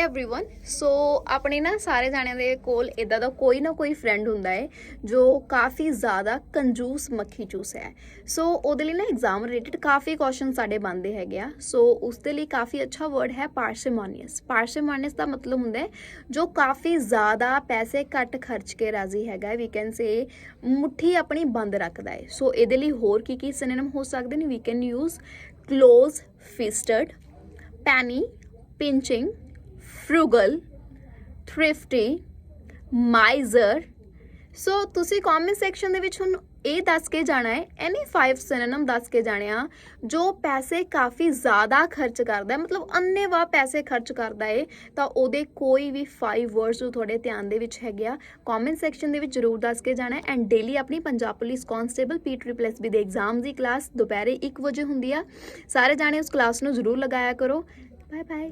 Everyone ਸੋ ਆਪਣੇ ਨਾ ਸਾਰੇ ਜਾਣਿਆਂ ਦੇ ਕੋਲ ਇਦਾਂ ਦਾ ਕੋਈ ਨਾ ਕੋਈ ਫਰੈਂਡ ਹੁੰਦਾ ਹੈ, ਜੋ ਕਾਫੀ ਜ਼ਿਆਦਾ ਕੰਜੂਸ ਮੱਖੀ ਚੂਸ ਹੈ। ਸੋ ਉਹਦੇ ਲਈ ਨਾ ਐਗਜ਼ਾਮ ਰਿਲੇਟਡ ਕਾਫੀ ਕੁਐਸਚਨ ਸਾਡੇ ਬੰਦੇ ਹੈਗੇ ਆ। ਸੋ ਉਸ ਦੇ ਲਈ ਕਾਫੀ ਅੱਛਾ ਵਰਡ ਹੈ ਪਾਰਸ਼ਿਮੋਨੀਅਸ ਪਾਰਸ਼ਿਮੋਨੀਅਸ ਦਾ ਮਤਲਬ ਹੁੰਦਾ ਹੈ, ਜੋ ਕਾਫੀ ਜ਼ਿਆਦਾ ਪੈਸੇ ਘੱਟ ਖਰਚ ਕੇ ਰਾਜ਼ੀ ਹੈਗਾ ਵੀ ਕੈਨ ਸੇ ਮੁੱਠੀ ਆਪਣੀ ਬੰਦ ਰੱਖਦਾ ਹੈ। ਸੋ ਇਹਦੇ ਲਈ ਹੋਰ ਕੀ ਕੀ ਸਿਨੋਨਿਮ ਹੋ ਸਕਦੇ ਨੇ? We can use close fisted penny pinching frugal, thrifty, miser. So ਤੁਸੀਂ ਕਮੈਂਟ ਸੈਕਸ਼ਨ ਦੇ ਵਿੱਚ ਹੁਣ ਇਹ ਦੱਸ ਕੇ ਜਾਣਾ ਹੈ ਐਨੀ 5 ਸਿਨੋਨਮ ਦੱਸ ਕੇ ਜਾਣੇ ਆ, ਜੋ ਪੈਸੇ ਕਾਫੀ ਜ਼ਿਆਦਾ ਖਰਚ ਕਰਦਾ ਹੈ, ਮਤਲਬ ਅੰਨੇਵਾ ਪੈਸੇ ਖਰਚ ਕਰਦਾ ਹੈ ਤਾਂ ਉਹਦੇ ਕੋਈ ਵੀ 5 ਵਰਡਸ ਨੂੰ ਤੁਹਾਡੇ ਧਿਆਨ ਦੇ ਵਿੱਚ ਹੈਗੇ ਆ ਕਮੈਂਟ ਸੈਕਸ਼ਨ ਦੇ ਵਿੱਚ ਜਰੂਰ ਦੱਸ ਕੇ ਜਾਣਾ ਐਂਡ ਡੇਲੀ ਆਪਣੀ Punjab police constable P triple S B ਦੇ ਐਗਜ਼ਾਮ ਦੀ ਕਲਾਸ ਦੁਪਹਿਰੇ 1 ਵਜੇ ਹੁੰਦੀ ਆ, ਸਾਰੇ ਜਾਣੇ ਉਸ ਕਲਾਸ ਨੂੰ ਜਰੂਰ ਲਗਾਇਆ ਕਰੋ ਬਾਏ ਬਾਏ